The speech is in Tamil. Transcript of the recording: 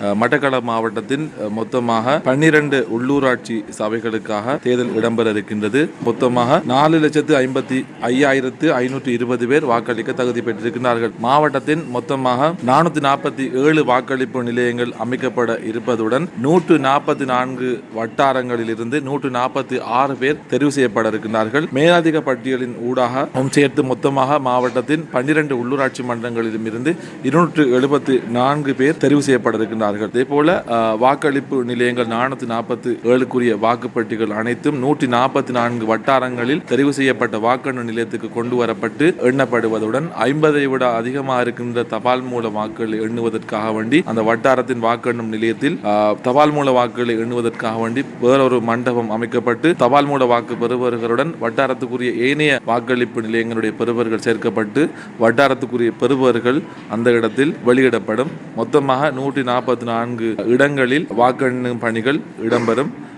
மட்டக்களப்பு மாவட்டத்தின் மொத்தமாக பன்னிரண்டு உள்ளூராட்சி சபைகளுக்காக தேர்தல் இடம்பெற இருக்கின்றது மொத்தமாக நாலு லட்சத்து ஐம்பத்தி ஐயாயிரத்து ஐநூற்று இருபது பேர் வாக்களிக்க தகுதி பெற்றிருக்கிறார்கள் மாவட்டத்தின் மொத்தமாக நானூத்தி நாற்பத்தி ஏழு வாக்களிப்பு நிலையங்கள் அமைக்கப்பட இருப்பதுடன் நூற்று நாற்பத்தி நான்கு வட்டாரங்களில் இருந்து நூற்று நாற்பத்தி ஆறு பேர் தெரிவு செய்யப்பட இருக்கின்றார்கள். மேலதிக பட்டியலின் ஊடாக சேர்த்து மொத்தமாக மாவட்டத்தின் பன்னிரண்டு உள்ளூராட்சி மன்றங்களிலும் இருந்து இருநூற்று எழுபத்தி நான்கு பேர் தெரிவு செய்யப்பட இருக்கின்றார்கள் அதே போல வாக்களிப்பு நிலையங்கள் நானூற்றி நாற்பத்தி ஏழுக்குரிய வாக்குப்பட்டிகள் அனைத்தும் நூற்றி நாற்பத்தி நான்கு வட்டாரங்களில் தெரிவு செய்யப்பட்ட வாக்கெண்ணு நிலையத்துக்கு கொண்டு வரப்பட்டு எண்ணப்படுவதுடன் ஐம்பதை விட அதிகமாக இருக்கின்ற தபால் மூல வாக்குகளை எண்ணுவதற்காக வேண்டி அந்த வட்டாரத்தின் வாக்கெண்ணும் நிலையத்தில் தபால் மூல வாக்குகளை எண்ணுவதற்காக வேண்டி வேறொரு மண்டபம் அமைக்கப்பட்டு தபால் மூல வாக்கு பெறுபவர்களுடன் வட்டாரத்துக்குரிய ஏனைய வாக்களிப்பு நிலையங்களுடைய பெறுபவர்கள் சேர்க்கப்பட்டு வட்டாரத்துக்குரிய பெறுபவர்கள் அந்த இடத்தில் வெளியிடப்படும். மொத்தமாக நூற்றி நாற்பத்தி நான்கு இடங்களில் வாக்கெண்ணும் பணிகள் இடம்பெறும்.